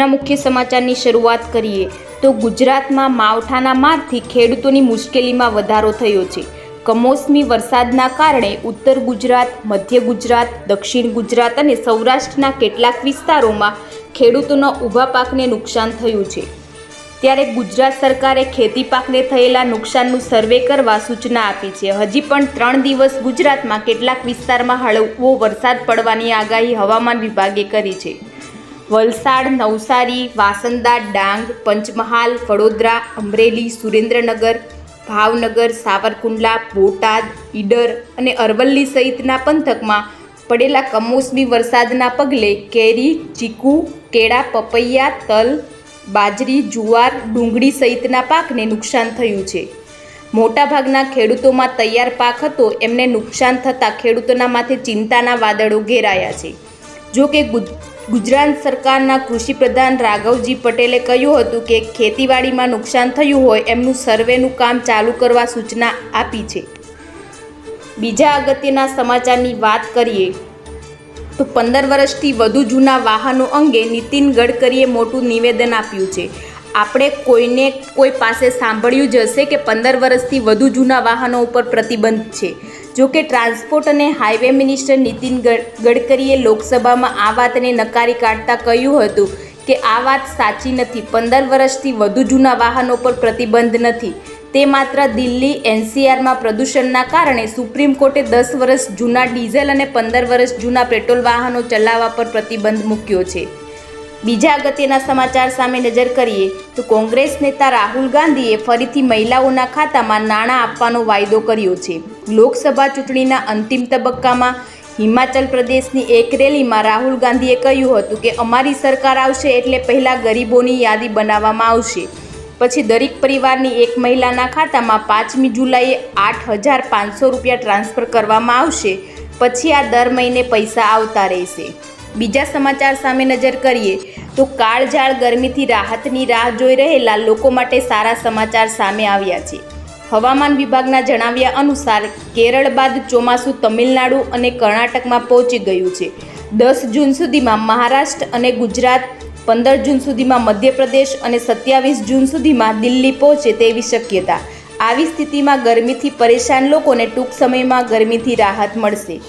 આજના મુખ્ય સમાચારની શરૂઆત કરીએ. તો ગુજરાતમાં માવઠાના મારથી ખેડૂતોની મુશ્કેલીમાં વધારો થયો છે. કમોસમી વરસાદના કારણે ઉત્તર ગુજરાત, મધ્ય ગુજરાત, દક્ષિણ ગુજરાત અને સૌરાષ્ટ્રના કેટલાક વિસ્તારોમાં ખેડૂતોના ઊભા પાકને નુકસાન થયું છે. ત્યારે ગુજરાત સરકારે ખેતી પાકને થયેલા નુકસાનનું સર્વે કરવા સૂચના આપી છે. હજી પણ ત્રણ દિવસ ગુજરાતમાં કેટલાક વિસ્તારમાં હળવો વરસાદ પડવાની આગાહી હવામાન વિભાગે કરી છે. વલસાડ, નવસારી, વાસંદા, ડાંગ, પંચમહાલ, વડોદરા, અમરેલી, સુરેન્દ્રનગર, ભાવનગર, સાવરકુંડલા, બોટાદ, ઈડર અને અરવલ્લી સહિતના પંથકમાં પડેલા કમોસમી વરસાદના પગલે કેરી, ચીકુ, કેળા, પપૈયા, તલ, બાજરી, જુવાર, ડુંગળી સહિતના પાકને નુકસાન થયું છે. મોટાભાગના ખેડૂતોમાં તૈયાર પાક હતો, એમને નુકસાન થતાં ખેડૂતોના માથે ચિંતાના વાદળો ઘેરાયા છે. જો કે ગુજરાત સરકારના કૃષિ પ્રધાન રાઘવજી પટેલે કહ્યું હતું કે ખેતીવાડીમાં નુકસાન થયું હોય એમનું સર્વેનું કામ ચાલુ કરવા સૂચના આપી છે. બીજા અગત્યના સમાચારની વાત કરીએ, તો પંદર વર્ષથી વધુ જૂના વાહનો અંગે નીતિન ગડકરીએ મોટું નિવેદન આપ્યું છે. આપણે કોઈને કોઈ પાસે સાંભળ્યું જ હશે કે પંદર વર્ષથી વધુ જૂના વાહનો ઉપર પ્રતિબંધ છે. જો કે ટ્રાન્સપોર્ટ અને હાઈવે મિનિસ્ટર નીતિન ગડ- ગડકરીએ લોકસભામાં આ વાતને નકારી કાઢતા કહ્યું હતું કે આ વાત સાચી નથી. પંદર વર્ષથી વધુ જૂના વાહનો પર પ્રતિબંધ નથી. તે માત્ર દિલ્હી એનસીઆરમાં પ્રદૂષણના કારણે સુપ્રીમ કોર્ટે દસ વર્ષ જૂના ડીઝલ અને પંદર વર્ષ જૂના પેટ્રોલ વાહનો ચલાવવા પર પ્રતિબંધ મૂક્યો છે. બીજા અગત્યના સમાચાર સામે નજર કરીએ તો કોંગ્રેસ નેતા રાહુલ ગાંધીએ ફરીથી મહિલાઓના ખાતામાં નાણાં આપવાનો વાયદો કર્યો છે. લોકસભા ચૂંટણીના અંતિમ તબક્કામાં હિમાચલ પ્રદેશની એક રેલીમાં રાહુલ ગાંધીએ કહ્યું હતું કે, અમારી સરકાર આવશે એટલે પહેલાં ગરીબોની યાદી બનાવવામાં આવશે. પછી દરેક પરિવારની એક મહિલાના ખાતામાં પાંચમી જુલાઈએ આઠ હજાર પાંચસો રૂપિયા ટ્રાન્સફર કરવામાં આવશે. પછી આ દર મહિને પૈસા આવતા રહેશે. બીજા સમાચાર સામે નજર કરીએ, તો કાળઝાળ ગરમીથી રાહતની રાહ જોઈ રહેલા લોકો માટે સારા સમાચાર સામે આવ્યા છે. હવામાન વિભાગના જણાવ્યા અનુસાર, કેરળ બાદ ચોમાસું તમિલનાડુ અને કર્ણાટકમાં પહોંચી ગયું છે. દસ જૂન સુધીમાં મહારાષ્ટ્ર અને ગુજરાત, પંદર જૂન સુધીમાં મધ્યપ્રદેશ અને સત્યાવીસ જૂન સુધીમાં દિલ્હી પહોંચે તેવી શક્યતા. આવી સ્થિતિમાં ગરમીથી પરેશાન લોકોને ટૂંક સમયમાં ગરમીથી રાહત મળશે.